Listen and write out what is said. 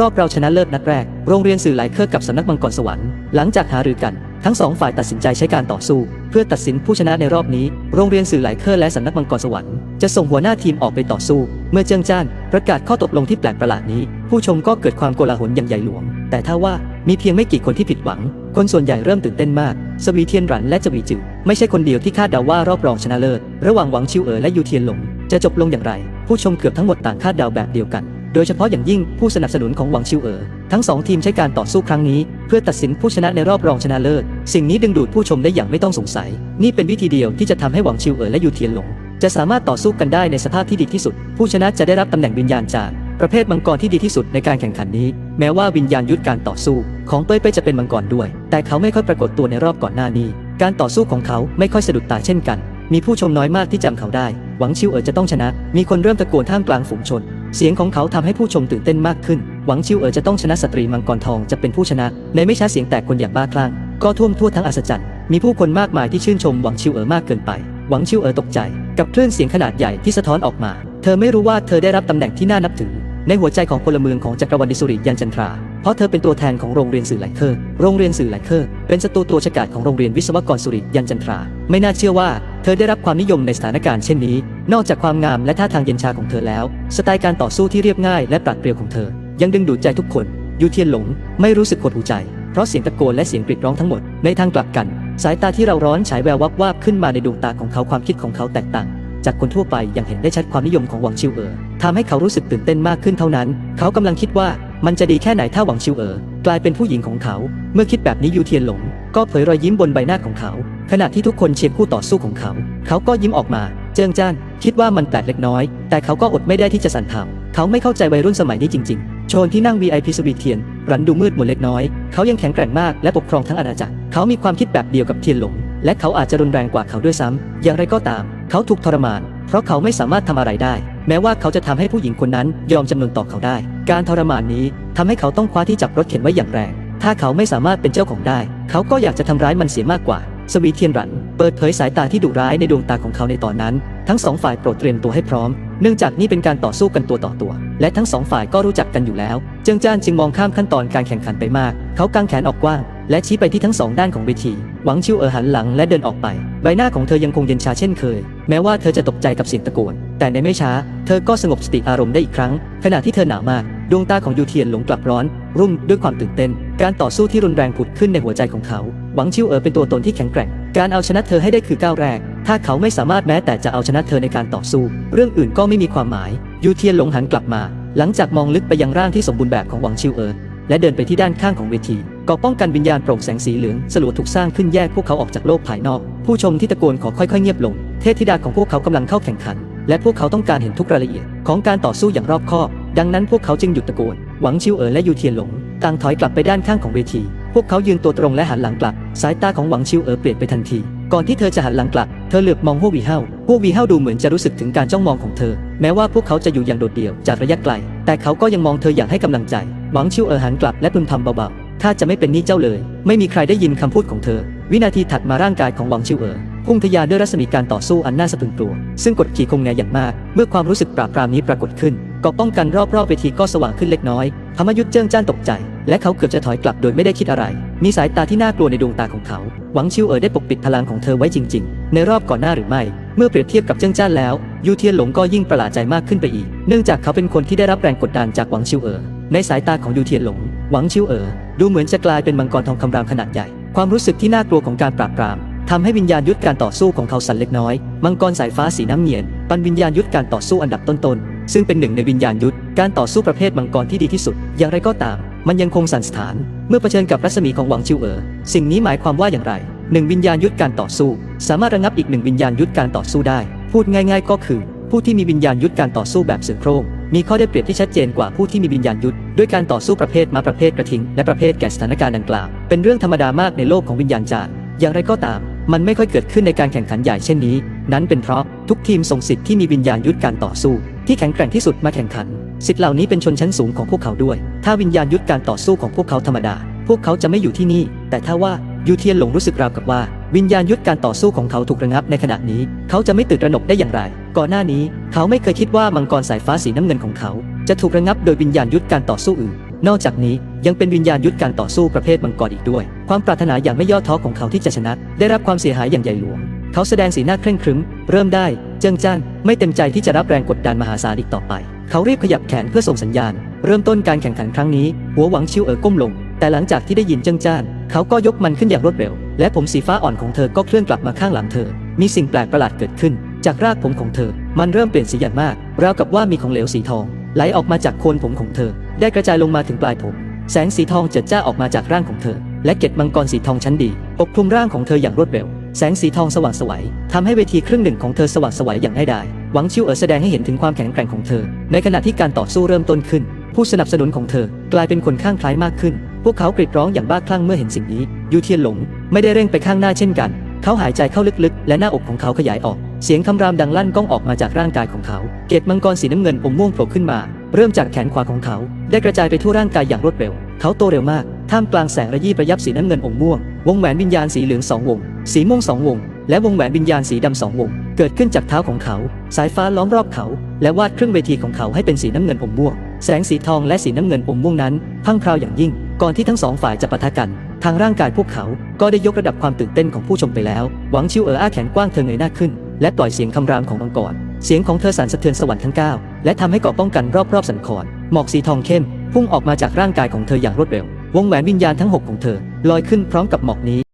รอบเราชนะเลิศนัดแรก โรงเรียนสื่อหลายเครือกับสำนักมังกรสวรรค์ หลังจากหารือกัน ทั้งสองฝ่ายตัดสินใจใช้การต่อสู้ เพื่อตัดสินผู้ชนะในรอบนี้ โรงเรียนสื่อหลายเครือและสำนักมังกรสวรรค์ จะส่งหัวหน้าทีมออกไปต่อสู้ เมื่อเจิงจ้านประกาศข้อตกลงที่แปลกประหลาดนี้ ผู้ชมก็เกิดความโกลาหลอย่างใหญ่หลวง แต่ถ้าว่ามีเพียงไม่กี่คนที่ผิดหวัง คนส่วนใหญ่เริ่มตื่นเต้นมาก สวีเทียนรันและจวีจือไม่ใช่คนเดียวที่คาดเดาว่ารอบรองชนะเลิศ ระหว่างหวังชิวเอ๋อและยูเทียนหลง จะจบลงอย่างไร ผู้ชมเกือบทั้งหมดต่างคาดเดาแบบเดียวกัน โดยเฉพาะอย่างยิ่งผู้สนับสนุนของหวังชิวเอ๋อทั้งสองทีมใช้การต่อสู้ครั้งนี้ เพื่อตัดสินผู้ชนะในรอบรองชนะเลิศ สิ่งนี้ดึงดูดผู้ชมได้อย่างไม่ต้องสงสัย นี่เป็นวิธีเดียวที่จะทำให้หวังชิวเอ๋อและยูเทียนหลง จะสามารถต่อสู้กันได้ในสภาพที่ดีที่สุด ผู้ชนะจะได้รับตำแหน่งวิญญาณจารย์ประเภทมังกรที่ดีที่สุดในการแข่งขันนี้ แม้ว่าวิญญาณยุทธการต่อสู้ ของเป้ยเป้ยจะเป็นมังกรด้วย แต่เขาไม่ค่อยปรากฏตัวในรอบก่อนหน้านี้ การต่อสู้ของเขาไม่ค่อยสะดุดตาเช่นกัน มีผู้ชมน้อยมากที่จำเขาได้ หวังชิวเอ๋อจะต้องชนะ มีคนเริ่มตะโกนท่ามกลางฝูงชน เสียงของเขาทำให้ผู้ชมตื่นเต้นมากขึ้น หวังชิวเอ๋อจะต้องชนะสตรีมังกรทองจะเป็นผู้ชนะ ในไม่ช้าเสียงแตกคนอย่างบ้าคลั่งก็ท่วมทั่วทั้งอัศจรรย์ มีผู้คนมากมายที่ชื่นชมหวังชิวเอ๋อมากเกินไป หวังชิวเอ๋อตกใจ กับคลื่นเสียงขนาดใหญ่ที่สะท้อนออกมา เธอไม่รู้ว่าเธอได้รับตำแหน่งที่น่านับถือ ในหัวใจของพลเมืองของจักรวรรดิสุริยันจันทรา เพราะเธอเป็นตัวแทนของโรงเรียนสื่อไหลเคอร์โรงเรียนสื่อไหลเคอร์เป็นศัตรูตัวฉกาจของโรงเรียนวิศวกรสุริยันจันทรา ไม่น่าเชื่อว่าเธอได้รับความนิยมในสถานการณ์เช่นนี้ นอกจากความงามและท่าทางเย็นชาของเธอแล้ว สไตล์การต่อสู้ที่เรียบง่ายและปราดเปรียวของเธอ ยังดึงดูดใจทุกคน ยูเทียนหลง ไม่รู้สึกหดหูใจเพราะเสียงตะโกนและเสียงกรีดร้องทั้งหมดในทางกลับกัน สายตาที่เราร้อนฉายแวววับวาบขึ้นมาในดวงตาของเขาความคิดของเขาแตกต่าง จากคนทั่วไปอย่างเห็นได้ชัดความนิยมของหวังชิวเอ๋อทำให้เขารู้สึกตื่นเต้นมากขึ้นเท่านั้น เขากำลังคิดว่ามันจะดีแค่ไหนถ้าหวังชิวเอ๋อกลายเป็นผู้หญิงของเขา เมื่อคิดแบบนี้ยูเทียนหลง ก็เผยรอยยิ้มบนใบหน้าของเขา ขณะที่ทุกคนเชียร์คู่ต่อสู้ของเขา เขาก็ยิ้มออกมา เจิงจ้านคิดว่ามันแปลกเล็กน้อย แต่เขาก็อดไม่ได้ที่จะสั่นเทาเขาไม่เข้าใจวัยรุ่นสมัยนี้จริง ๆ โชนที่นั่ง VIP สวีเทียนรันดูมืดมนเล็กน้อย เขายังแข็งแกร่งมากและปกครองทั้งอาณาจักร เขามีความคิดแบบเดียวกับเทียนหลง และเขาอาจจะรุนแรงกว่าเขาด้วยซ้ำอย่างไรก็ตาม เขาถูกทรมาน เพราะเขาไม่สามารถทำอะไรได้ แม้ว่าเขาจะทำให้ผู้หญิงคนนั้นยอมจำนนต่อเขาได้ การทรมานนี้ทำให้เขาต้องคว้าที่จับรถเข็นไว้อย่างแรง ถ้าเขาไม่สามารถเป็นเจ้าของได้ เขาก็อยากจะทำร้ายมันเสียมากกว่า สวีเทียนรัน เปิดเผยสายตาที่ดุร้ายในดวงตาของเขาในตอนนั้น ทั้งสองฝ่ายโปรดเตรียมตัวให้พร้อม เนื่องจากนี่เป็นการต่อสู้กันตัวต่อตัว และทั้งสองฝ่ายก็รู้จักกันอยู่แล้ว เจิงจ้านจึงมองข้ามขั้นตอนการแข่งขันไปมาก เขากางแขนออกกว้าง และชี้ไปที่ทั้งสองด้านของเวที หวังชิวเอ๋อหันหลังและเดินออกไป ใบหน้าของเธอยังคงเย็นชาเช่นเคย แม้ว่าเธอจะตกใจกับเสียงตะโกน แต่ในไม่ช้า เธอก็สงบสติอารมณ์ได้อีกครั้ง ขณะที่เธอหนาวมาก ดวงตาของยูเทียนหลงกลับร้อน รุ่มด้วยความตื่นเต้น การต่อสู้ที่รุนแรงผุดขึ้นในหัวใจของเขา หวังชิวเอ๋อเป็นตัวตนที่แข็งแกร่ง การเอาชนะเธอให้ได้คือก้าวแรก ถ้าเขาไม่สามารถแม้แต่จะเอาชนะเธอในการต่อสู้ เรื่องอื่นก็ไม่มีความหมาย ยูเทียนหลงหันกลับมา หลังจากมองลึกไปยังร่างที่สมบูรณ์แบบของหวังชิวเอ๋อ และเดินไปที่ด้านข้างของเวทีกราะป้องกันวิญญาณโปร่งแสงสีเหลืองสลัวถูกสร้างขึ้นแยกพวกเขาออกจากโลกภายนอก ผู้ชมที่ตะโกนขอค่อยๆเงียบลง เทพธิดาของพวกเขากำลังเข้าแข่งขัน และพวกเขาต้องการเห็นทุกรายละเอียด ของการต่อสู้อย่างรอบคอบ ดังนั้นพวกเขาจึงหยุดตะโกน หวังชิวเอ๋อและยูเทียนหลงต่างถอยกลับไปด้านข้างของเวที พวกเขายืนตัวตรงและหันหลังกลับ สายตาของหวังชิวเอ๋อเปลี่ยนไปทันทีก่อนที่เธอจะหันหลังกลับ เธอเหลือบมองพวกวีเฮาพวกวีเฮาดูเหมือนจะรู้สึกถึงการจ้องมองของเธอ แม้ว่าพวกเขาจะอยู่อย่างโดดเดี่ยวจากระยะไกล แต่เขาก็ยังมองเธออย่างให้กำลังใจ หวังชิวเอ๋อหันกลับและพึมพำเบาๆถ้าจะไม่เป็นนี่เจ้าเลย ไม่มีใครได้ยินคำพูดของเธอ วินาทีถัดมาร่างกายของหวังชิวเอ๋อพุ่งทะยานด้วยรัศมีการต่อสู้อันน่าสะพรึงกลัว ซึ่งกดขี่คงแงอย่างมาก เมื่อความรู้สึกปราบปรามนี้ปรากฏขึ้นกราะป้องกันรอบๆเวทีก็สว่างขึ้นเล็กน้อยพมยุทธเจิ้งจ้านตกใจ และเขาเกือบจะถอยกลับโดยไม่ได้คิดอะไร มีสายตาที่น่ากลัวในดวงตาของเขา หวังชิวเอ๋อได้ปกปิดพลังของเธอไว้จริง ๆ ในรอบก่อนหน้าหรือไม่ เมื่อเปรียบเทียบกับเจิ้งจ้านแล้ว ยูเทียนหลงก็ยิ่งประหลาดใจมากขึ้นไปอีก เนื่องจากเขาเป็นคนที่ได้รับแรงกดดันจากหวังชิวเอ๋อ ในสายตาของยูเทียนหลง หวังชิวเอ๋อดูเหมือนจะกลายเป็นมังกรทองคำรามขนาดใหญ่ ความรู้สึกที่น่ากลัวของการปราบปรามทำให้วิญญาณยุทธการต่อสู้ของเขาสั่นเล็กน้อย มังกรสายฟ้าสีน้ำเงียนปันวิญญาณยุทธการต่อสู้อันดับต้นๆ ซึ่งเป็นหนึ่งในวิญญาณยุทธการต่อสู้ประเภทมังกรที่ดีที่สุด อย่างไรก็ตาม มันยังคงสั่นสถาน เมื่อเผชิญกับรัศมีของหวังชิวเอ๋อสิ่งนี้หมายความว่าอย่างไรหนึ่งวิญญาณยุทธการต่อสู้ สามารถระงับอีกหนึ่งวิญญาณยุทธการต่อสู้ได้ พูดง่าย ๆ ก็คือ ผู้ที่มีวิญญาณยุทธการต่อสู้แบบเสือโคร่ง มีข้อได้เปรียบที่ชัดเจนกว่าผู้ที่มีวิญญาณยุทธด้วยการต่อสู้ประเภทมาประเภทกระทิง และประเภทแก่สถานการณ์ดังกล่าว เป็นเรื่องธรรมดามากในโลกของวิญญาณจารอย่างไรก็ตาม มันไม่ค่อยเกิดขึ้นในการแข่งขันใหญ่เช่นนี้ นั้นเป็นเพราะทุกทีมส่งสิทธิ์ที่มีวิญญาณยุทธการต่อสู้ ที่แข็งแกร่งที่สุดมาแข่งขัน สิทธิ์เหล่านี้เป็นชนชั้นสูงของพวกเขาด้วย ถ้าวิญญาณยุทธการต่อสู้ของพวกเขาธรรมดา พวกเขาจะไม่อยู่ที่นี่ แต่ถ้าว่ายูเทียนหลงรู้สึกราวกับว่า วิญญาณยุทธการต่อสู้ของเขาถูกระงับในขณะนี้ เขาจะไม่ตื่นระหนกได้อย่างไร ก่อนหน้านี้ เขาไม่เคยคิดว่ามังกรสายฟ้าสีน้ำเงินของเขา จะถูกระงับโดยวิญญาณยุทธการต่อสู้อื่น นอกจากนี้ยังเป็นวิญญาณยุทธการต่อสู้ประเภทมังกรอีกด้วย ความปรารถนาอย่างไม่ย่อท้อของเขาที่จะชนะ ได้รับความเสียหายอย่างใหญ่หลวง เขาแสดงสีหน้าเคร่งครึม เริ่มได้เจิงจ้านไม่เต็มใจที่จะรับแรงกดดันมหาศาลอีกต่อไป เขารีบขยับแขนเพื่อส่งสัญญาณ เริ่มต้นการแข่งขันครั้งนี้ หัวหวังชิวเอ๋อก้มลง แต่หลังจากที่ได้ยินเจิงจ้าน เขาก็ยกมันขึ้นอย่างรวดเร็ว และผมสีฟ้าอ่อนของเธอก็เคลื่อนกลับมาข้างหลังเธอ มีสิ่งแปลกประหลาดเกิดขึ้น จากรากผมของเธอ มันเริ่มเปลี่ยนสีอย่างมาก ราวกับว่ามีของเหลวสีทอง ไหลออกมาจากโคนผมของเธอ ได้กระจายลงมาถึงปลายผม แสงสีทองเจิดจ้าออกมาจากร่างของเธอ และเกล็ดมังกรสีทองชั้นดีปกคลุมร่างของเธออย่างรวดเร็ว แสงสีทองสว่างไสวยทำให้เวทีครึ่งหนึ่งของเธอสว่างไสวยอย่างง่ายดายหวังชิวเอ๋อแสดงให้เห็นถึงความแข็งแกร่งของเธอ ในขณะที่การต่อสู้เริ่มต้นขึ้น ผู้สนับสนุนของเธอกลายเป็นคนข้างคล้ายมากขึ้น พวกเขากรีดร้องอย่างบ้าคลั่งเมื่อเห็นสิ่งนี้ ยูเทียนหลง ไม่ได้เร่งไปข้างหน้าเช่นกัน เขาหายใจเข้าลึกๆ และหน้าอกของเขาขยายออก เสียงคำรามดังลั่นก้องออกมาจากร่างกายของเขา เกล็ดมังกรสีน้ำเงินอมม่วงโผล่ขึ้นมา เริ่มจากแขนขวาของเขา ได้กระจายไปทั่วร่างกายอย่างรวดเร็ว เขาโตเร็วมาก ท่ามกลางแสงระยิบระยับสีน้ำเงินอมม่วง วงแหวนวิญญาณสีเหลืองสองวง สีม่วงสองวง และวงแหวนวิญญาณสีดำสองวง เกิดขึ้นจากเท้าของเขา สายฟ้าล้อมรอบเขา และวาดครึ่งเวทีของเขาให้เป็นสีน้ำเงินอมม่วง แสงสีทองและสีน้ำเงินอมม่วงนั้นพังพราวอย่างยิ่ง ก่อนที่ทั้งสองฝ่ายจะปะทะกัน ทางร่างกายพวกเขาก็ได้ยกระดับความตื่นเต้นของผู้ชมไปแล้ว หวังชิวเอ๋ออ้าแขนกว้างเธอเงยหน้าขึ้น และปล่อยเสียงคำรามของมังกร เสียงของเธอสั่นสะเทือนสวรรค์ทั้งเก้าและทำให้เกาะป้องกันรอบๆสันคอนหมอกสีทองเข้มพุ่งออกมาจากร่างกายของเธออย่างรวดเร็ว วงแหวนวิญญาณทั้งหกของเธอ ลอยขึ้นพร้อมกับหมอกนี้